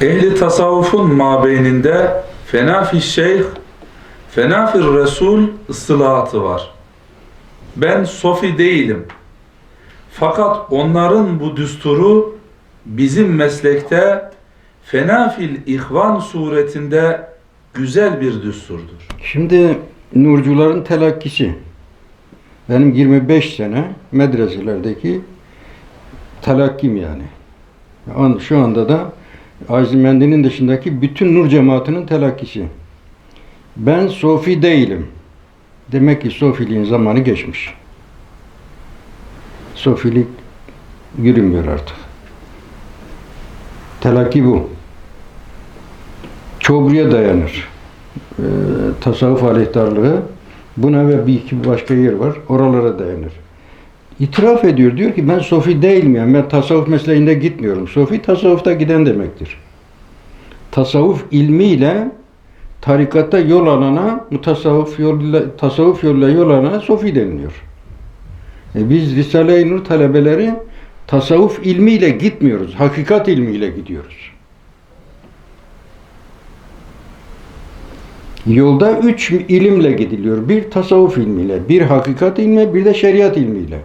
Ehli tasavvufun mabeyninde fenafi şeyh, fenafi resul ıstılahatı var. Ben sofi değilim. Fakat onların bu düsturu bizim meslekte fenafil ihvan suretinde güzel bir düsturdur. Şimdi nurcuların telakkisi. Benim 25 sene medreselerdeki telakkim yani. An- Şu anda da Azimendi'nin dışındaki bütün nur cemaatinin telakkisi. Ben sofi değilim. Demek ki sofiliğin zamanı geçmiş. Sofilik yürümüyor artık. Telakki bu. Çoğbuya dayanır e, tasavvuf aleyhtarlığı buna ve bir iki başka yer var. Oralara dayanır. İtiraf ediyor. Diyor ki ben sofi değilim yani. Ben tasavvuf mesleğinde gitmiyorum. Sofi tasavvufta giden demektir. Tasavvuf ilmiyle tarikatta yol alana, mutasavvuf yoluyla, tasavvuf yoluyla yol alana sofi deniliyor. E biz Risale-i Nur talebeleri tasavvuf ilmiyle gitmiyoruz. Hakikat ilmiyle gidiyoruz. Yolda üç ilimle gidiliyor. Bir tasavvuf ilmiyle, bir hakikat ilmi, bir de şeriat ilmiyle.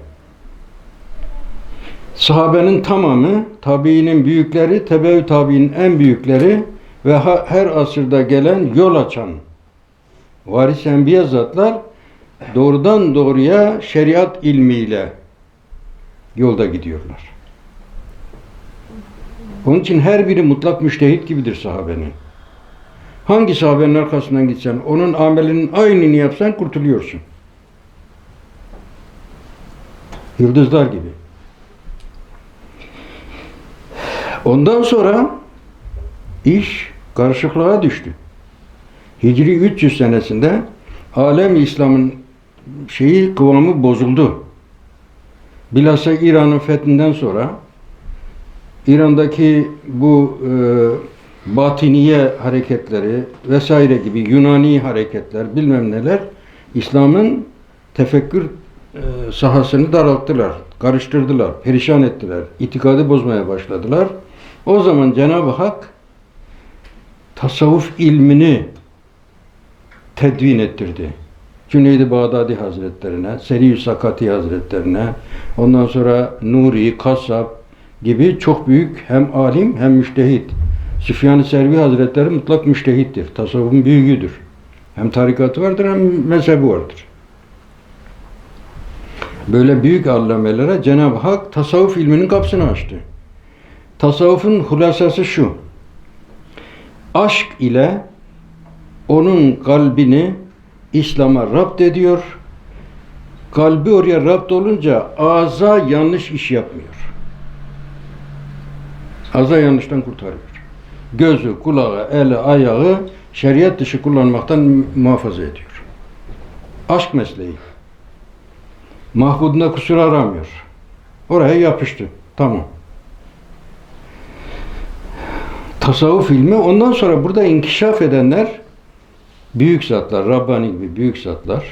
Sahabenin tamamı, tabiinin büyükleri, tebe tabiinin en büyükleri ve her asırda gelen yol açan varis enbiya zatlar doğrudan doğruya şeriat ilmiyle yolda gidiyorlar. Onun için her biri mutlak müştehit gibidir sahabenin. Hangi sahabenin arkasından gitsen, onun amelinin aynını yapsan kurtuluyorsun. Yıldızlar gibi. Ondan sonra iş karışıklığa düştü. Hicri 300 senesinde alem İslam'ın şeyi kıvamı bozuldu. Bilhassa İran'ın fethinden sonra İran'daki bu e, batiniye hareketleri vesaire gibi Yunani hareketler bilmem neler İslam'ın tefekkür e, sahasını daralttılar, karıştırdılar, perişan ettiler, itikadı bozmaya başladılar. O zaman Cenab-ı Hak tasavvuf ilmini tedvin ettirdi. Cüneyd-i Bağdadi Hazretlerine, Seri-i Sakati Hazretlerine, ondan sonra Nuri, Kassab gibi çok büyük hem alim hem müştehit. Süfyan-ı Servi Hazretleri mutlak müştehittir. Tasavvufun büyüğüdür. Hem tarikatı vardır hem mezhebi vardır. Böyle büyük allamelere Cenab-ı Hak tasavvuf ilminin kapısını açtı. Tasavvufun hulasası şu. Aşk ile onun kalbini İslam'a rapt ediyor. Kalbi oraya rapt olunca ağza yanlış iş yapmıyor. Ağza yanlıştan kurtarıyor. Gözü, kulağı, eli, ayağı şeriat dışı kullanmaktan muhafaza ediyor. Aşk mesleği. Mahbudunda kusur aramıyor. Oraya yapıştı. Tamam. Tasavvuf ilmi ondan sonra burada inkişaf edenler büyük zatlar, Rabbani gibi büyük zatlar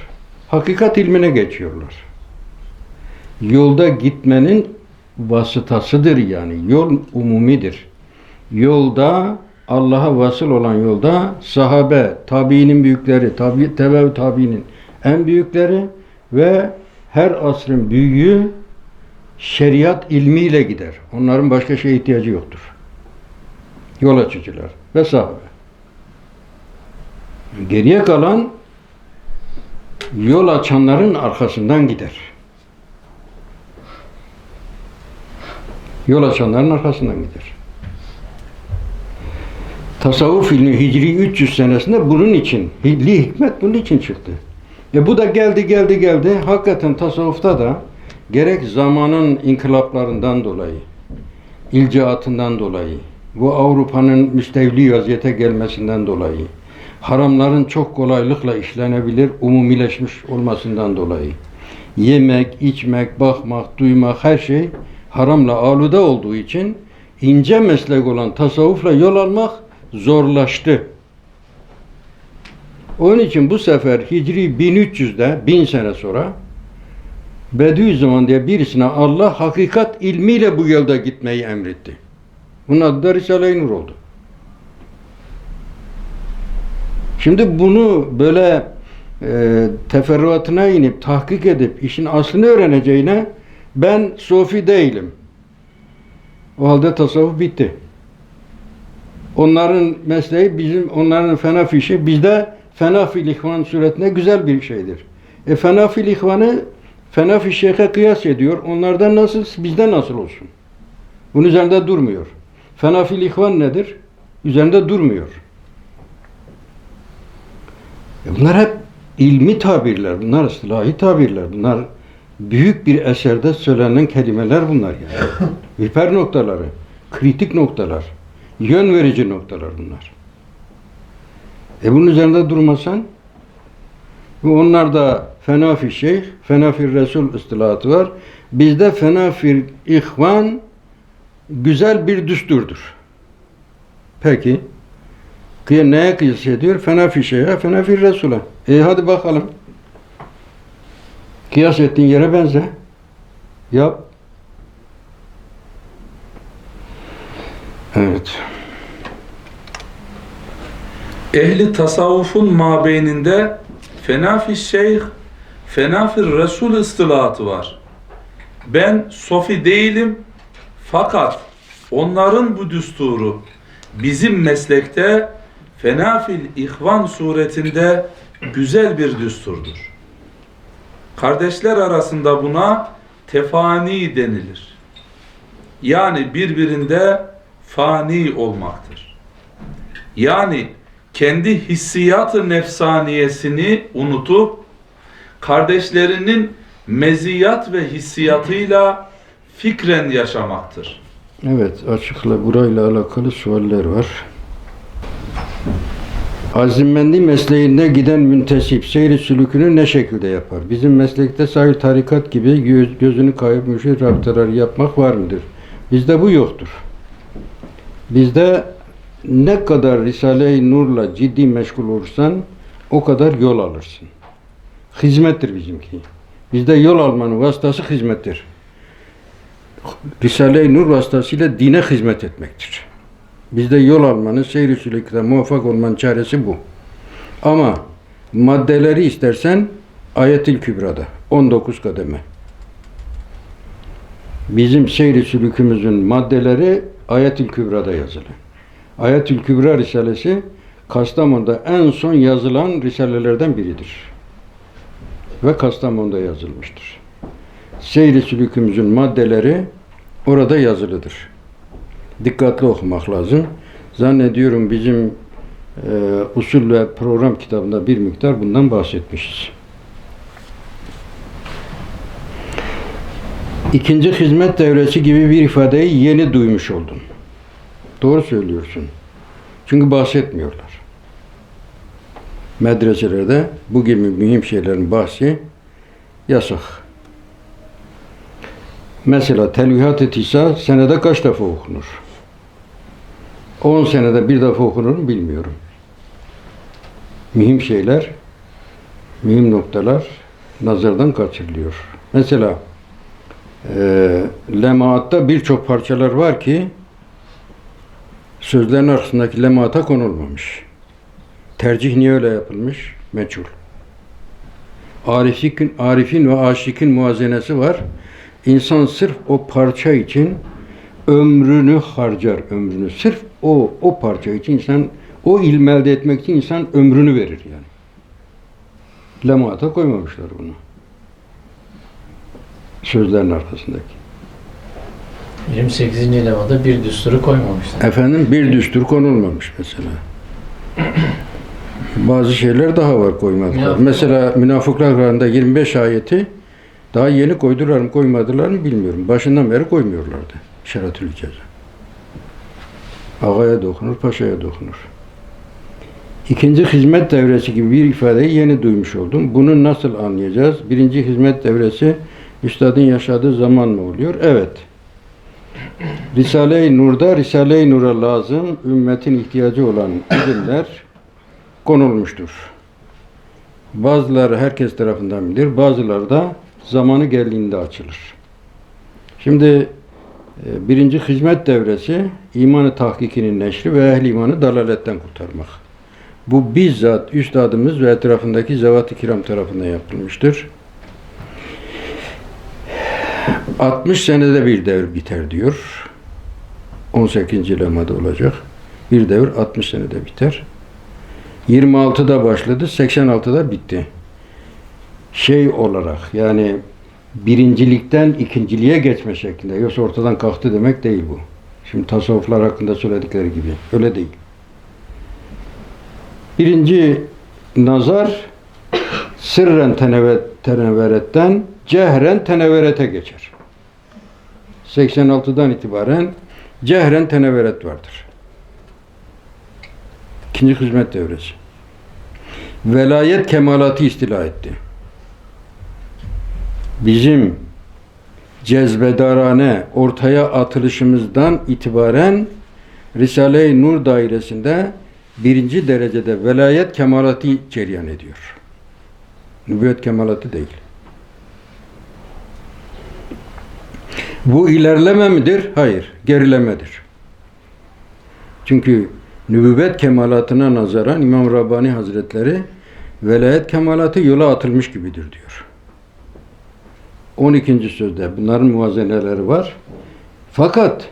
hakikat ilmine geçiyorlar. Yolda gitmenin vasıtasıdır yani. Yol umumidir. Yolda Allah'a vasıl olan yolda sahabe, tabiinin büyükleri, tabi, tebe tabiinin en büyükleri ve her asrın büyüğü şeriat ilmiyle gider. Onların başka şeye ihtiyacı yoktur. Yol açıcılar ve sahabe. Geriye kalan yol açanların arkasından gider. Yol açanların arkasından gider. Tasavvuf ilmi Hicri 300 senesinde bunun için, li hikmet bunun için çıktı. E bu da geldi geldi geldi. Hakikaten tasavvufta da gerek zamanın inkılaplarından dolayı, ilcaatından dolayı, bu Avrupa'nın müstevli vaziyete gelmesinden dolayı, haramların çok kolaylıkla işlenebilir, umumileşmiş olmasından dolayı, yemek, içmek, bakmak, duymak her şey haramla alude olduğu için ince meslek olan tasavvufla yol almak zorlaştı. Onun için bu sefer Hicri 1300'de, 1000 sene sonra Bediüzzaman diye birisine Allah hakikat ilmiyle bu yolda gitmeyi emretti. Bunun adı da Risale-i Nur oldu. Şimdi bunu böyle e, teferruatına inip tahkik edip işin aslını öğreneceğine ben sofi değilim. O halde tasavvuf bitti. Onların mesleği bizim, onların fena fişi bizde fena fil ihvan suretine güzel bir şeydir. E fena fil ihvanı fena fil şeyhe kıyas ediyor. Onlardan nasıl, bizde nasıl olsun? Bunun üzerinde durmuyor. Fena fil ihvan nedir? Üzerinde durmuyor. E bunlar hep ilmi tabirler, bunlar ıslahi tabirler, bunlar büyük bir eserde söylenen kelimeler bunlar yani. Hiper noktaları, kritik noktalar, yön verici noktalar bunlar. E bunun üzerinde durmasan, ve onlarda fena fi şeyh, fena fi resul istilahatı var. Bizde fena fi ihvan güzel bir düsturdur. Peki. Kıya neye kıyas ediyor? Fena fi şeyhe, fena fi resule. E hadi bakalım. Kıyas ettiğin yere benze. Yap. Evet. Ehli tasavvufun mabeyninde fenafi şeyh, fenafi resul istilahatı var. Ben sofi değilim fakat onların bu düsturu bizim meslekte fenafil ihvan suretinde güzel bir düsturdur. Kardeşler arasında buna tefani denilir. Yani birbirinde fani olmaktır. Yani kendi hissiyatı nefsaniyesini unutup kardeşlerinin meziyat ve hissiyatıyla fikren yaşamaktır. Evet, açıkla burayla alakalı sualler var. Azimmendi mesleğinde giden müntesip seyri sülükünü ne şekilde yapar? Bizim meslekte sahil tarikat gibi göz, gözünü kayıp müşir raptaları yapmak var mıdır? Bizde bu yoktur. Bizde ne kadar Risale-i Nur'la ciddi meşgul olursan o kadar yol alırsın. Hizmettir bizimki. Bizde yol almanın vasıtası hizmettir. Risale-i Nur vasıtasıyla dine hizmet etmektir. Bizde yol almanın, seyri sülükte muvaffak olmanın çaresi bu. Ama maddeleri istersen Ayet-il Kübra'da 19 kademe. Bizim seyri sülükümüzün maddeleri Ayet-il Kübra'da yazılı. Ayet-ül Kübra Risalesi Kastamonu'da en son yazılan risalelerden biridir. Ve Kastamonu'da yazılmıştır. Seyri sülükümüzün maddeleri orada yazılıdır. Dikkatli okumak lazım. Zannediyorum bizim e, usul ve program kitabında bir miktar bundan bahsetmişiz. İkinci hizmet devresi gibi bir ifadeyi yeni duymuş oldum. Doğru söylüyorsun. Çünkü bahsetmiyorlar. Medreselerde bu gibi mühim şeylerin bahsi yasak. Mesela telvihat etiysa senede kaç defa okunur? 10 senede bir defa okunur mu bilmiyorum. Mühim şeyler, mühim noktalar nazardan kaçırılıyor. Mesela e, lemaatta birçok parçalar var ki sözlerin arkasındaki lemata konulmamış. Tercih niye öyle yapılmış? Meçhul. Arifin, Arifin ve aşikin muazenesi var. İnsan sırf o parça için ömrünü harcar ömrünü. Sırf o o parça için insan o ilmi elde etmek için insan ömrünü verir yani. Lemata koymamışlar bunu. Sözlerin arkasındaki. 28. lemada bir düsturu koymamışlar. Efendim bir düstur konulmamış mesela. Bazı şeyler daha var koymadılar. Münafıklar. Mesela Münafıklar Kur'an'da 25 ayeti daha yeni koydular mı koymadılar mı bilmiyorum. Başından beri koymuyorlardı. Şeratül ceza. Ağaya dokunur, paşaya dokunur. İkinci hizmet devresi gibi bir ifadeyi yeni duymuş oldum. Bunu nasıl anlayacağız? Birinci hizmet devresi üstadın yaşadığı zaman mı oluyor? Evet. Risale-i Nur'da Risale-i Nur'a lazım ümmetin ihtiyacı olan ilimler konulmuştur. Bazıları herkes tarafından bilir, bazıları da zamanı geldiğinde açılır. Şimdi e, birinci hizmet devresi imanı tahkikinin neşri ve ehli imanı dalaletten kurtarmak. Bu bizzat üstadımız ve etrafındaki zevat-ı kiram tarafından yapılmıştır. 60 senede bir devir biter diyor. 18. lemada olacak. Bir devir 60 senede biter. 26'da başladı, 86'da bitti. Şey olarak yani birincilikten ikinciliğe geçme şeklinde. Yoksa ortadan kalktı demek değil bu. Şimdi tasavvuflar hakkında söyledikleri gibi. Öyle değil. Birinci nazar sırren teneveretten cehren teneverete geçer. 86'dan itibaren cehren teneveret vardır. İkinci hizmet devresi. Velayet kemalatı istila etti. Bizim cezbedarane ortaya atılışımızdan itibaren Risale-i Nur dairesinde birinci derecede velayet kemalatı cereyan ediyor. Nübüvvet kemalatı değil. Bu ilerleme midir? Hayır, gerilemedir. Çünkü nübüvvet kemalatına nazaran İmam Rabbani Hazretleri velayet kemalatı yola atılmış gibidir diyor. 12. sözde bunların muvazeneleri var. Fakat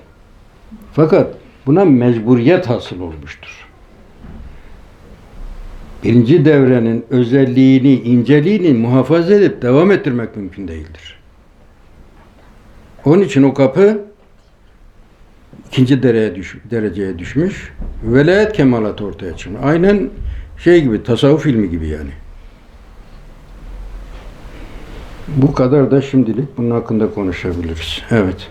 fakat buna mecburiyet hasıl olmuştur. Birinci devrenin özelliğini, inceliğini muhafaza edip devam ettirmek mümkün değildir. Onun için o kapı ikinci dereceye, düş, dereceye düşmüş. Velayet kemalatı ortaya çıkmış. Aynen şey gibi, tasavvuf ilmi gibi yani. Bu kadar da şimdilik bunun hakkında konuşabiliriz. Evet.